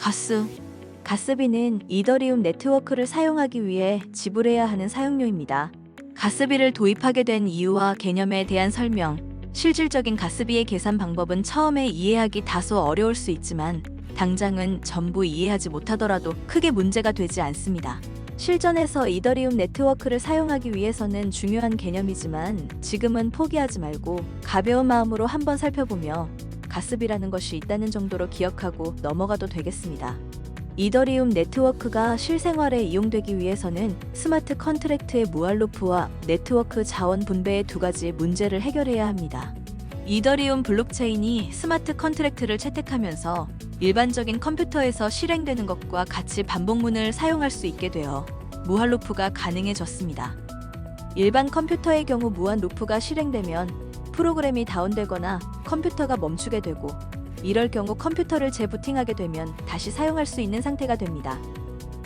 가스. 가스비는 이더리움 네트워크를 사용하기 위해 지불해야 하는 사용료입니다. 가스비를 도입하게 된 이유와 개념에 대한 설명. 실질적인 가스비의 계산 방법은 처음에 이해하기 다소 어려울 수 있지만 당장은 전부 이해하지 못하더라도 크게 문제가 되지 않습니다. 실전에서 이더리움 네트워크를 사용하기 위해서는 중요한 개념이지만 지금은 포기하지 말고 가벼운 마음으로 한번 살펴보며 가스비라는 것이 있다는 정도로 기억하고 넘어가도 되겠습니다. 이더리움 네트워크가 실생활에 이용되기 위해서는 스마트 컨트랙트의 무한루프와 네트워크 자원 분배의 두 가지 문제를 해결해야 합니다. 이더리움 블록체인이 스마트 컨트랙트를 채택하면서 일반적인 컴퓨터에서 실행되는 것과 같이 반복문을 사용할 수 있게 되어 무한루프가 가능해졌습니다. 일반 컴퓨터의 경우 무한루프가 실행되면 프로그램이 다운되거나 컴퓨터가 멈추게 되고 이럴 경우 컴퓨터를 재부팅하게 되면 다시 사용할 수 있는 상태가 됩니다.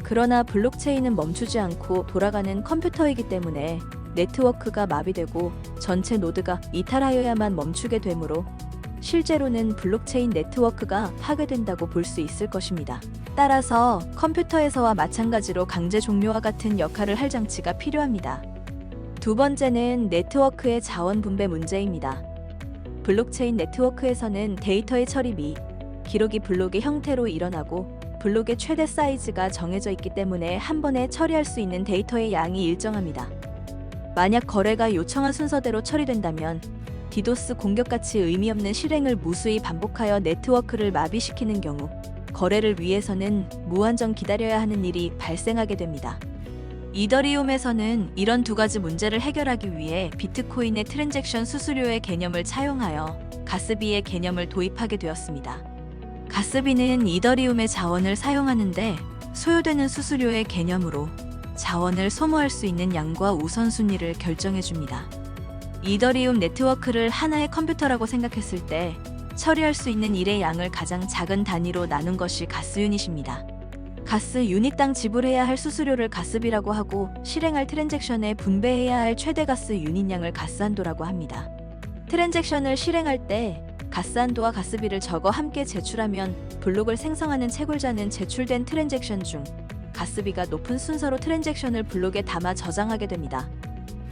그러나 블록체인은 멈추지 않고 돌아가는 컴퓨터이기 때문에 네트워크가 마비되고 전체 노드가 이탈하여야만 멈추게 되므로 실제로는 블록체인 네트워크가 파괴된다고 볼 수 있을 것입니다. 따라서 컴퓨터에서와 마찬가지로 강제 종료와 같은 역할을 할 장치가 필요합니다. 두 번째는 네트워크의 자원 분배 문제입니다. 블록체인 네트워크에서는 데이터의 처리 미 기록이 블록의 형태로 일어나고 블록의 최대 사이즈가 정해져 있기 때문에 한 번에 처리할 수 있는 데이터의 양이 일정합니다. 만약 거래가 요청한 순서대로 처리된다면 디도스 공격같이 의미 없는 실행을 무수히 반복하여 네트워크를 마비시키는 경우 거래를 위해서는 무한정 기다려야 하는 일이 발생하게 됩니다. 이더리움에서는 이런 두 가지 문제를 해결하기 위해 비트코인의 트랜잭션 수수료의 개념을 차용하여 가스비의 개념을 도입하게 되었습니다. 가스비는 이더리움의 자원을 사용하는데 소요되는 수수료의 개념으로 자원을 소모할 수 있는 양과 우선순위를 결정해 줍니다. 이더리움 네트워크를 하나의 컴퓨터라고 생각했을 때 처리할 수 있는 일의 양을 가장 작은 단위로 나눈 것이 가스 유닛입니다. 가스 유닛당 지불해야 할 수수료를 가스비라고 하고 실행할 트랜잭션에 분배해야 할 최대 가스 유닛량을 가스 한도라고 합니다. 트랜잭션을 실행할 때 가스 한도와 가스비를 적어 함께 제출하면 블록을 생성하는 채굴자는 제출된 트랜잭션 중 가스비가 높은 순서로 트랜잭션을 블록에 담아 저장하게 됩니다.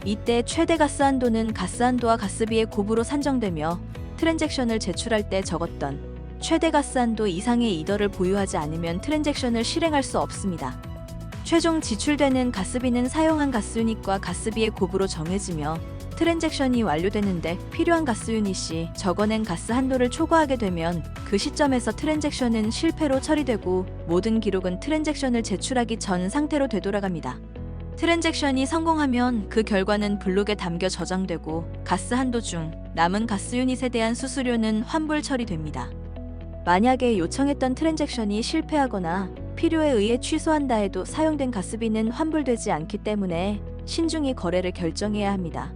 이때 최대 가스 한도는 가스 한도와 가스비의 곱으로 산정되며 트랜잭션을 제출할 때 적었던 최대 가스 한도 이상의 이더를 보유하지 않으면 트랜잭션을 실행할 수 없습니다. 최종 지출되는 가스비는 사용한 가스 유닛과 가스비의 곱으로 정해지며 트랜잭션이 완료되는데 필요한 가스 유닛이 적어낸 가스 한도를 초과하게 되면 그 시점에서 트랜잭션은 실패로 처리되고 모든 기록은 트랜잭션을 제출하기 전 상태로 되돌아갑니다. 트랜잭션이 성공하면 그 결과는 블록에 담겨 저장되고 가스 한도 중 남은 가스 유닛에 대한 수수료는 환불 처리됩니다. 만약에 요청했던 트랜잭션이 실패하거나 필요에 의해 취소한다 해도 사용된 가스비는 환불되지 않기 때문에 신중히 거래를 결정해야 합니다.